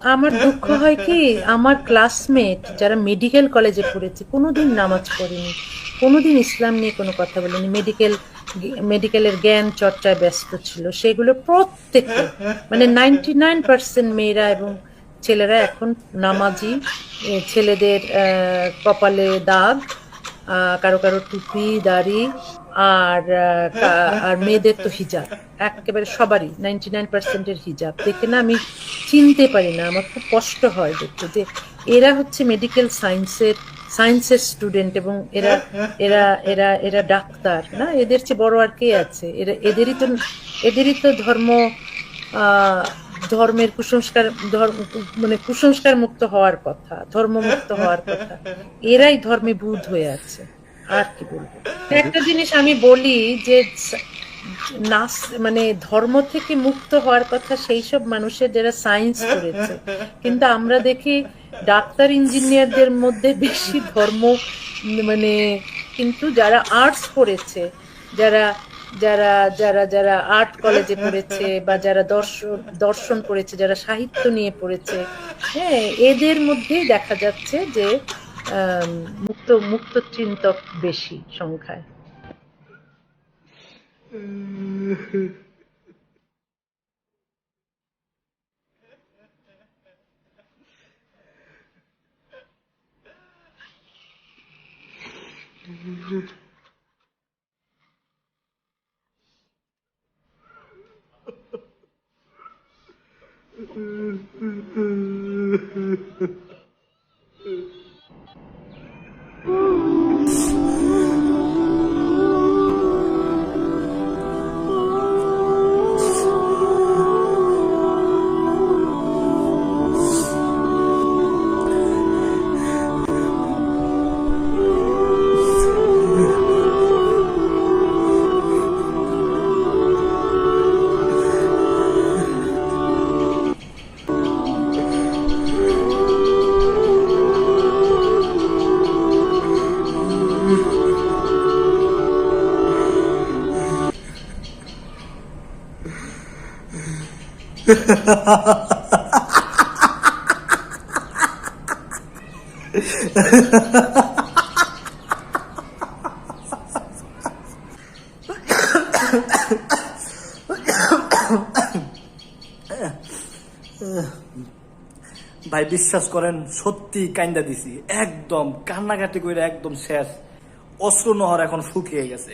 আমার দুঃখ হয় কি, আমার ক্লাসমেট যারা মেডিকেল কলেজে পড়েছে, কোনোদিন নামাজ পড়েনি, কোনোদিন ইসলাম নিয়ে কোনো কথা বলেনি মেডিকেল মেডিকেলের জ্ঞান চর্চায় ব্যস্ত ছিল, সেগুলো প্রত্যেকে মানে নাইনটি নাইন পার্সেন্ট মেয়েরা এবং ছেলেরা এখন নামাজি ছেলেদের কপালে দাগ কারও কারও টুপি, দাড়ি, আর আর মেয়েদের তো হিজাব, একেবারে সবারই নাইনটি নাইন পার্সেন্টের হিজাব। দেখে না আমি চিনতে পারি না, আমার খুব কষ্ট হয় দেখতে যে এরা হচ্ছে মেডিকেল সায়েন্সের সায়েন্সের স্টুডেন্ট এবং এরা এরা এরা এরা ডাক্তার, না? এদের চেয়ে বড় আর কে আছে? এরা, এদেরই তো এদেরই তো ধর্ম ধর্মের কুসংস্কার মানে কুসংস্কার মুক্ত হওয়ার কথা, ধর্ম মুক্ত হওয়ার কথা। এরাই ধর্মে বুধ হয়ে আছে, আর কি বলব? একটা জিনিস আমি বলি যে নাস মানে ধর্ম থেকে মুক্ত হওয়ার কথা সেই সব মানুষের যারা সায়েন্স করেছে। কিন্তু আমরা দেখি ডাক্তার ইঞ্জিনিয়ারদের মধ্যে বেশি ধর্ম মানে কিন্তু যারা আর্টস পড়েছে যারা যারা যারা যারা আর্ট কলেজে পড়েছে বা যারা দর্শন দর্শন পড়েছে যারা সাহিত্য নিয়ে পড়েছে হ্যাঁ এদের মধ্যেই দেখা যাচ্ছে যে মুক্ত মুক্ত চিন্তক বেশি সংখ্যায়। Mm-hmm. ভাই, বিশ্বাস করেন, সত্যি কাইন্দা দিছি। একদম কান্নাকাটি করে একদম শেষ। অস্ত্র নহর এখন শুকিয়ে গেছে।